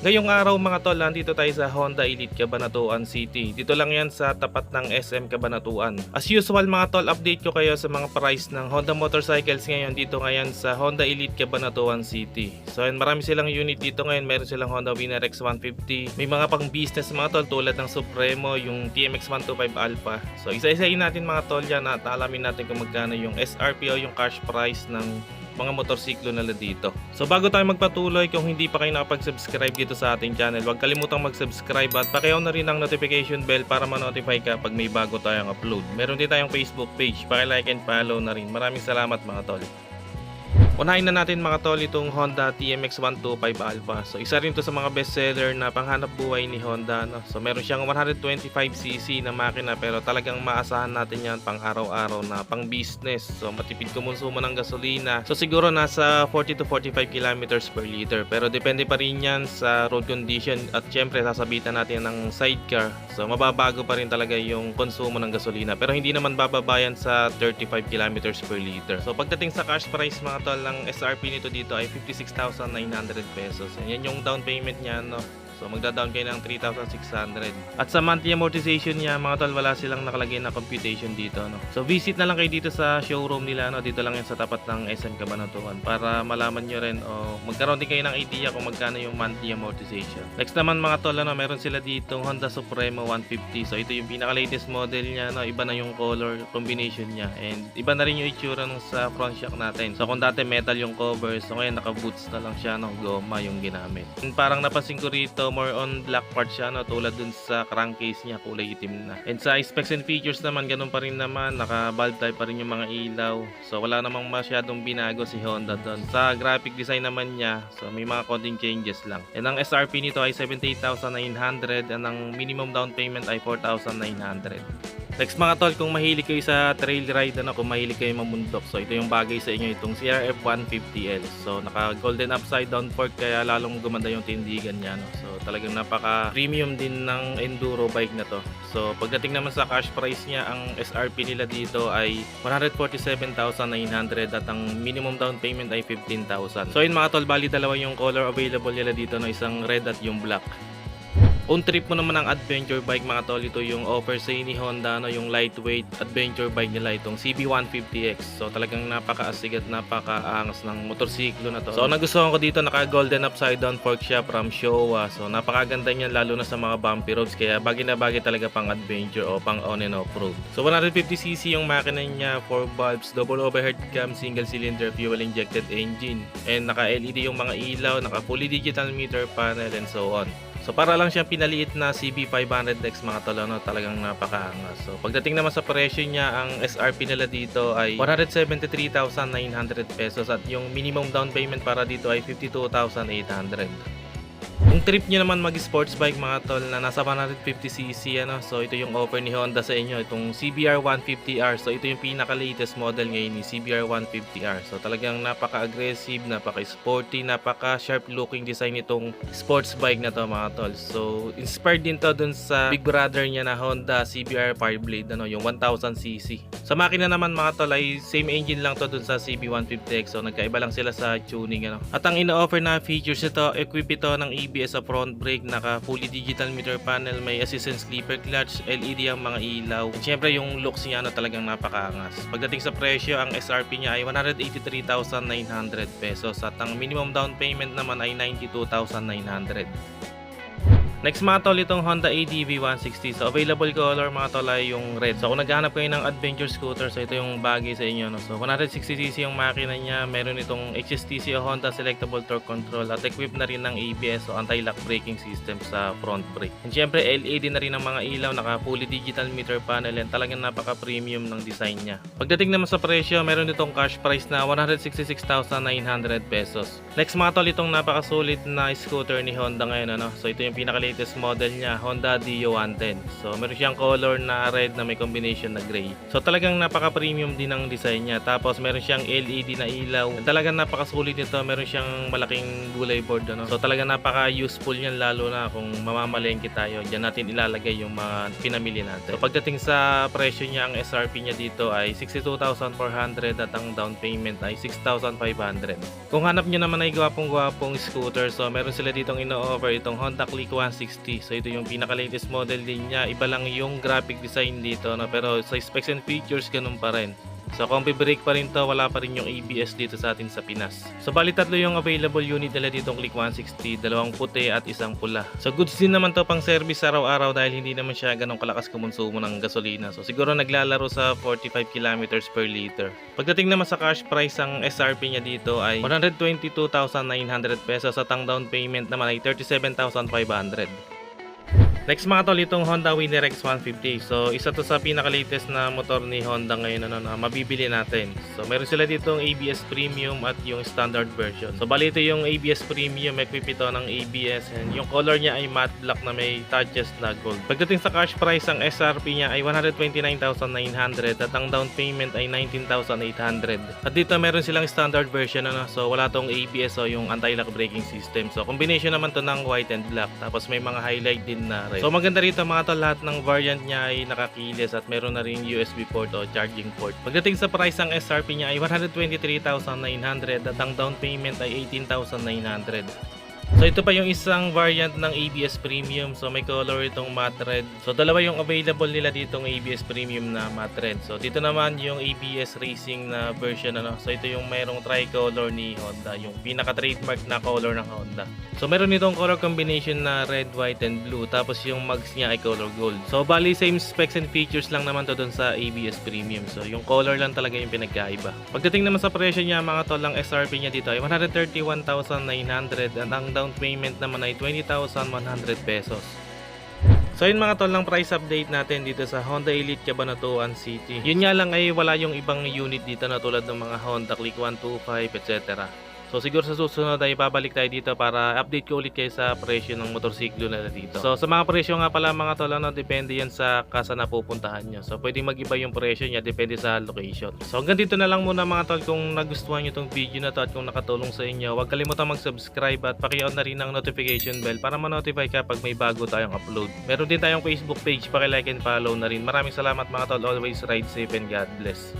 Ngayong araw mga tol, nandito tayo sa Honda Elite Cabanatuan City. Dito lang yan sa tapat ng SM Cabanatuan. As usual mga tol, update ko kayo sa mga price ng Honda motorcycles ngayon dito ngayon sa Honda Elite Cabanatuan City. So yun, marami silang unit dito ngayon. Meron silang Honda Winner X 150. May mga pang business mga tol tulad ng Supremo, yung TMX 125 Alpha. So isa-isahin natin mga tol yan at alamin natin kung magkano yung SRP o yung cash price ng mga motorsiklo nila dito. So bago tayo magpatuloy, kung hindi pa kayo nakapag-subscribe dito sa ating channel, huwag kalimutang mag-subscribe at pakiyaw na rin ang notification bell para ma-notify ka pag may bago tayong upload. Meron din tayong Facebook page, paki-like and follow na rin. Maraming salamat mga tol. Unahin na natin mga tol itong Honda TMX 125 Alpha. So isa rin to sa mga bestseller na panghanap buhay ni Honda. No? So meron siyang 125cc na makina pero talagang maasahan natin yan pang araw-araw na pang business. So matipid kumonsumo ng gasolina. So siguro nasa 40 to 45 kilometers per liter. Pero depende pa rin yan sa road condition at syempre sasabitan natin ng sidecar. So mababago pa rin talaga yung konsumo ng gasolina. Pero hindi naman bababayan sa 35 kilometers per liter. So pagdating sa cash price mga tol, ang SRP nito dito ay 56,900 pesos. Yan yung down payment niya, no? So magda-down kayo ng 3,600. At sa monthly amortization niya, mga tol, wala silang nakalagay na computation dito, no? So visit na lang kayo dito sa showroom nila, no? Dito lang yan sa tapat ng SM Cabanatuan para malaman nyo rin o magkaroon din kayo ng idea kung magkano yung monthly amortization. Next naman mga tol, ano, meron sila dito Honda Supremo 150. So ito yung pinaka-latest model niya, no? Iba na yung color combination niya and iba na rin yung itsura nung sa front shock natin. So kung dati metal yung cover, so ngayon naka-boots na lang siya, no? Goma yung ginamit. And parang napansin ko rito, more on black part siya, no? Tulad dun sa crankcase niya, kulay itim na. And sa specs and features naman, ganun pa rin naman. Naka-valve type pa rin yung mga ilaw. So wala namang masyadong binago si Honda doon. Sa graphic design naman niya, so may mga konting changes lang. And ang SRP nito ay 78,900 and ang minimum down payment ay 4,900. Next mga tol, kung mahilig kayo sa trail ride, ano, kung mahilig kayo mamundok, so ito yung bagay sa inyo, itong CRF 150L. So naka golden upside down fork kaya lalong gumanda yung tindigan niya. No? So talagang napaka premium din ng enduro bike na to. So pagdating naman sa cash price niya, ang SRP nila dito ay 147,900 at ang minimum down payment ay 15,000. So yun mga tol, bali dalawa yung color available nila dito, no? isang red at yung black. On trip mo naman ang adventure bike mga tol, ito yung offer sa ni Honda, no, yung lightweight adventure bike nila itong CB150X. So talagang napakaasig at napakaangas ng motorsiklo na to. So nagustuhan ko dito, naka golden upside down fork siya from Showa. So napakaganda niyan lalo na sa mga bumpy roads kaya bagay na bagay talaga pang adventure o pang on and off road. So 150cc yung makina niya, 4 valves, double overhead cam, single cylinder fuel injected engine. And naka LED yung mga ilaw, naka fully digital meter panel and so on. So para lang siyang pinaliit na CB500X mga tolo, no? talagang napakaangas. So pagdating naman sa presyo niya, ang SRP nila dito ay 173,900 pesos at yung minimum down payment para dito ay 52,800. Kung trip nyo naman mag-sports bike mga tol na nasa 150cc ano, so ito yung offer ni Honda sa inyo, itong CBR 150R. So ito yung pinaka-latest model ngayon ni CBR 150R. So talagang napaka-aggressive, napaka-sporty, napaka-sharp looking design itong sports bike na to mga tol. So inspired din to dun sa big brother niya na Honda CBR Fireblade, ano, yung 1000cc. Sa makina naman mga tol ay same engine lang to dun sa CB150X. So nagkaiba lang sila sa tuning ano. At ang ina-offer na features nito, equip ito ng ABS sa front brake, naka fully digital meter panel, may assistant sleeper clutch, LED ang mga ilaw. At syempre yung looks niya ano, talagang napakaangas. Pagdating sa presyo, ang SRP niya ay 183,900 pesos at ang minimum down payment naman ay 92,900. Next mga tol, itong Honda ADV 160. So available color mga tol ay yung red. So kung naghahanap kayo ng adventure scooter, so ito yung bagay sa inyo. No? So 160cc yung makina niya. Meron itong HSTC o Honda Selectable Torque Control at equipped na rin ng ABS o anti-lock braking system sa front brake. And syempre LED na rin ang mga ilaw, naka fully digital meter panel and talagang napaka-premium ng design niya. Pagdating naman sa presyo, meron itong cash price na 166,900 pesos. Next mga tol, itong napaka-solid na scooter ni Honda ngayon. Ano? So ito yung pinaka pinaka-latest model niya, Honda Dio 110. So meron siyang color na red na may combination na gray. So talagang napaka-premium din ang design niya. Tapos meron siyang LED na ilaw. Talagang napakasulit nito. Meron siyang malaking gulay board. Ano? So talagang napaka-useful niyan lalo na kung mamamalengke tayo. Diyan natin ilalagay yung mga pinamili natin. So pagdating sa presyo niya, ang SRP niya dito ay 62,400 at ang down payment ay 6,500. Kung hanap nyo naman ay gwapong-gwapong scooter, so meron sila ditong ino-offer itong Honda Click 160. So ito yung pinaka-latest model din niya. Iba lang yung graphic design dito, no? pero sa specs and features ganun pa rin. So combi brake pa rin to, wala pa rin yung ABS dito sa atin sa Pinas. So bali tatlo yung available unit nila ditong Click 160, dalawang puti at isang pula. So goods din naman to pang service araw-araw dahil hindi naman siya ganong kalakas kumonsumo ng gasolina. So siguro naglalaro sa 45 kilometers per liter. Pagdating naman sa cash price, ang SRP niya dito ay 122,900 pesos at ang down payment naman ay 37,500. Next mga tol, itong Honda Winner X150. So, isa to sa pinaka-latest na motor ni Honda ngayon ano, na mabibili natin. So, meron sila ditong ABS Premium at yung standard version. So, bali ito yung ABS Premium, equip ito ng ABS and yung color niya ay matte black na may touches na gold. Pagdating sa cash price, ang SRP niya ay 129,900 at ang down payment ay 19,800. At dito meron silang standard version ano, so wala tong ABS o yung anti-lock braking system. So, combination naman to ng white and black. Tapos may mga highlight din na red. So maganda rito mga tol, lahat ng variant niya ay nakakilis at meron na rin USB port o charging port. Pagdating sa price ang SRP niya ay 123,900 at ang down payment ay 18,900. So ito pa yung isang variant ng ABS Premium. So may color itong matte red. So dalawa yung available nila ditong ABS Premium na matte red. So dito naman yung ABS Racing na version ano. So ito yung mayroong tricolor ni Honda, yung pinaka trademark na color ng Honda. So meron itong color combination na red, white and blue. Tapos yung mugs niya ay color gold. So bali same specs and features lang naman to dun sa ABS Premium. So yung color lang talaga yung pinagkaiba. Pagdating naman sa presyo niya mga tol, ang SRP niya dito ay 131,900 at ang down payment naman ay 20,100 pesos. So yun mga tol, ng price update natin dito sa Honda Elite Cabanatuan City. Yun nga lang ay wala yung ibang unit dito na tulad ng mga Honda Click 125 etc. So siguro sa susunod ay babalik tayo dito para update ko ulit kayo sa presyo ng motorsiklo na dito. So sa mga presyo nga pala mga tol, ano, depende yan sa kasa na pupuntahan nyo. So pwedeng mag-iba yung presyo niya depende sa location. So hanggang dito na lang muna mga tol kung nagustuhan nyo tong video na to at kung nakatulong sa inyo, huwag kalimutan mag-subscribe at paki-on na rin ang notification bell para ma-notify ka pag may bago tayong upload. Meron din tayong Facebook page, paki-like and follow na rin. Maraming salamat mga tol, always ride safe and God bless.